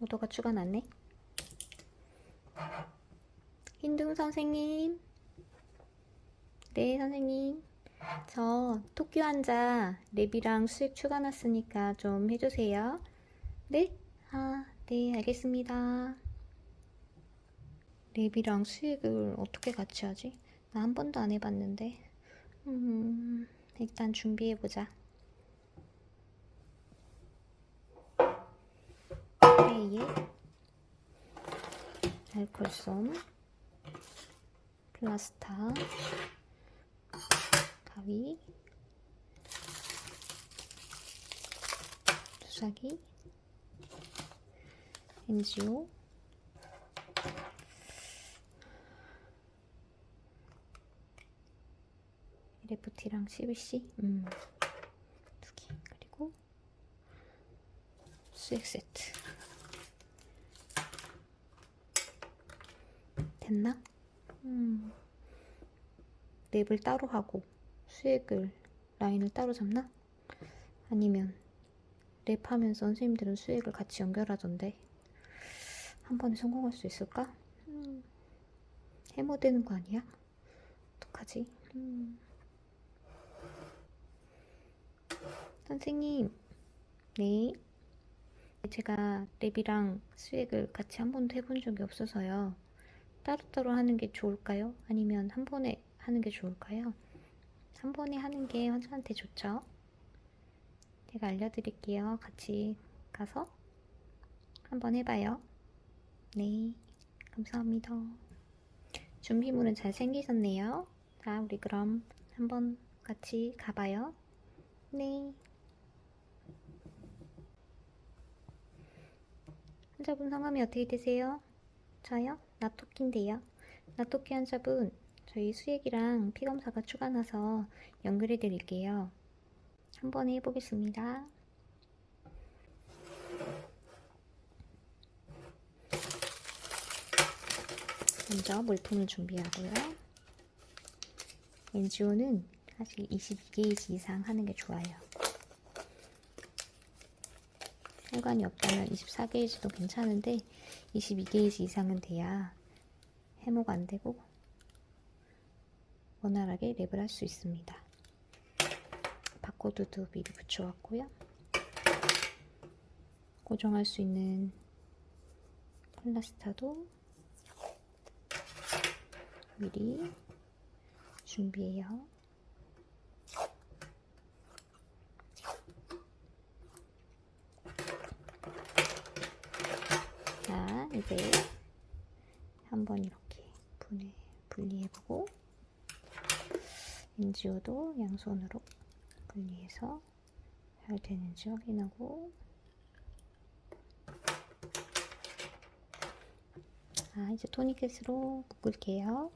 오도가 추가 났네. 흰둥 선생님. 네, 선생님. 저 토끼 환자 랩이랑 수액 추가 났으니까 좀 해주세요. 네? 아, 네, 알겠습니다. 랩이랑 수액을 어떻게 같이 하지? 나 한 번도 안 해봤는데. 음, 일단 준비해보자. 스프레이에 알콜솜, 플라스타, 가위, 주사기, 엔지오, LFT랑 CBC, 음, 두 개, 그리고 수액 세트. 됐나? 음. 랩을 따로 하고 수액을 라인을 따로 잡나? 아니면 랩하면서 선생님들은 수액을 같이 연결하던데 한 번에 성공할 수 있을까? 음. 해모되는 거 아니야? 어떡하지? 음. 선생님, 네. 제가 랩이랑 수액을 같이 한 번도 해본 적이 없어서요. 따로따로 하는 게 좋을까요? 아니면 한 번에 하는 게 좋을까요? 한 번에 하는 게 환자한테 좋죠? 제가 알려드릴게요. 같이 가서 한번 해봐요. 네, 감사합니다. 준비물은 잘 생기셨네요. 자, 우리 그럼 한번 같이 가봐요. 네. 환자분 성함이 어떻게 되세요? 저요? 나토키인데요. 나토키 환자분, 저희 수액이랑 피검사가 추가 나서 연결해 드릴게요. 한번 해보겠습니다. 먼저 물통을 준비하고요. NGO는 사실 22게이지 이상 하는 게 좋아요. 혈관이 없다면 24게이지도 괜찮은데 22게이지 이상은 돼야 해모가 안 되고 원활하게 랩을 할 수 있습니다. 바코드도 미리 붙여왔고요. 고정할 수 있는 플라스타도 미리 준비해요. 자, 이제 한번 이렇게 분해, 분리해보고 엔지오도 양손으로 분리해서 잘 되는지 확인하고 자, 이제 토니켓으로 묶을게요.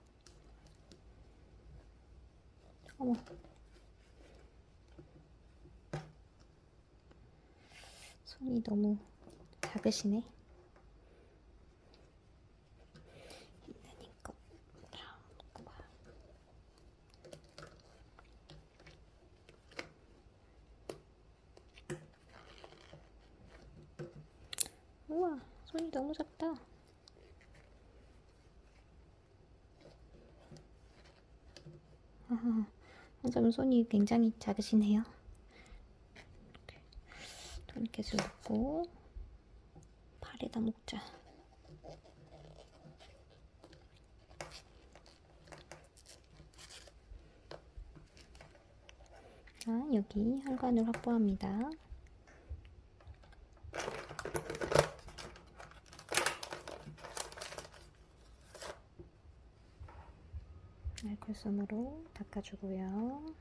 어머. 손이 너무 작으시네. 힘드니까. 자, 놓고 봐. 우와, 손이 너무 작다. 아하, 환자분 손이 굉장히 작으시네요. 이렇게 토니켓을 넣고 팔에다 묶자. 자, 여기 혈관을 확보합니다. 알콜솜으로 닦아주고요.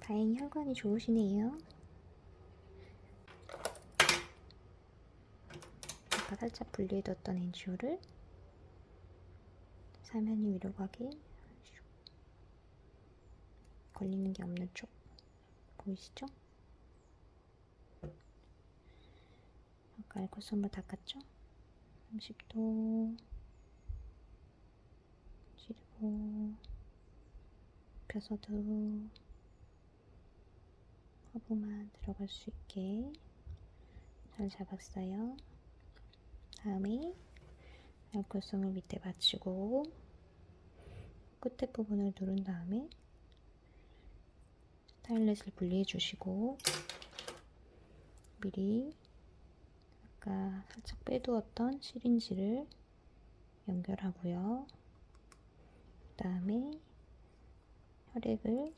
다행히 혈관이 좋으시네요. 아까 살짝 분리해뒀던 엔지오를 사면이 위로 가게 슉. 걸리는 게 없는 쪽 보이시죠? 아까 알콜솜으로 닦았죠? 30도 찌르고 펴서도 허브만 들어갈 수 있게 잘 잡았어요. 다음에 알콜솜을 밑에 받치고 끝에 부분을 누른 다음에 타일렛을 분리해 주시고 미리 아까 살짝 빼두었던 시린지를 연결하고요. 그 다음에 혈액을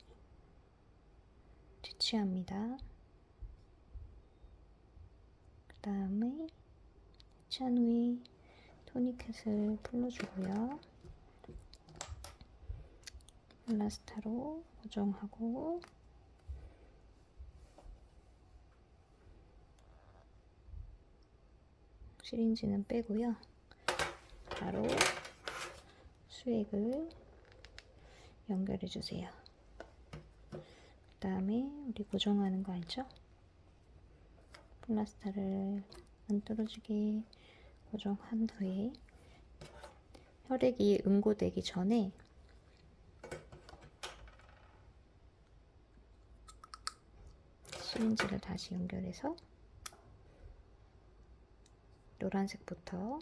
채취합니다. 그 다음에 채취한 후에 토니켓을 풀어주고요. 플라스타로 고정하고 시린지는 빼고요. 바로 수액을 연결해 주세요. 그 다음에 우리 고정하는 거 알죠? 플라스타를 안 떨어지게 고정한 후에 혈액이 응고되기 전에 시린지를 다시 연결해서 노란색부터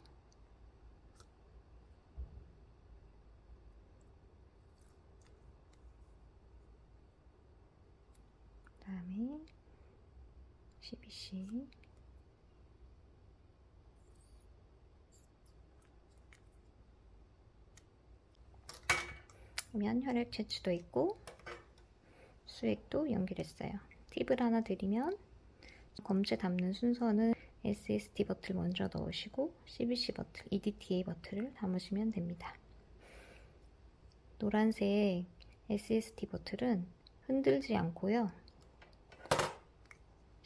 그다음에 12C 그러면 혈액 채취도 있고 수액도 연결했어요. 팁을 하나 드리면 검체 담는 순서는 SSD 버튼 먼저 넣으시고 CBC 버튼, EDTA 버튼을 담으시면 됩니다. 노란색 SSD 버튼은 흔들지 않고요.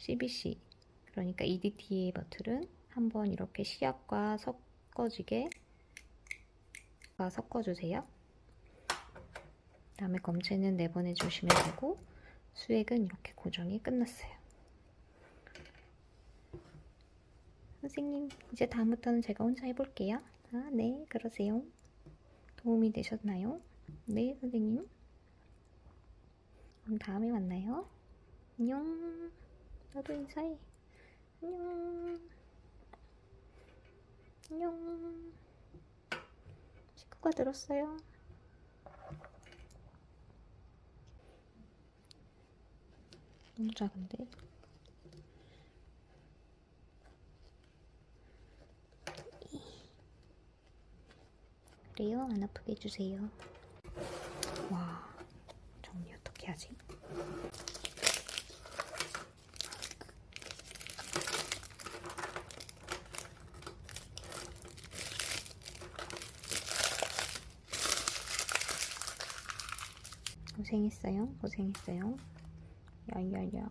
CBC 그러니까 EDTA 버튼은 한번 이렇게 시약과 섞어지게 섞어주세요. 다음에 검체는 내보내 주시면 되고 수액은 이렇게 고정이 끝났어요. 선생님, 이제 다음부터는 제가 혼자 해볼게요. 아, 네, 그러세요. 도움이 되셨나요? 네, 선생님. 그럼 다음에 만나요. 안녕. 너도 인사해. 안녕. 안녕. 식구가 들었어요. 너무 작은데? 그래요? 안 아프게 해주세요. 와, 정리 어떻게 하지? 고생했어요. 고생했어요. 야야야.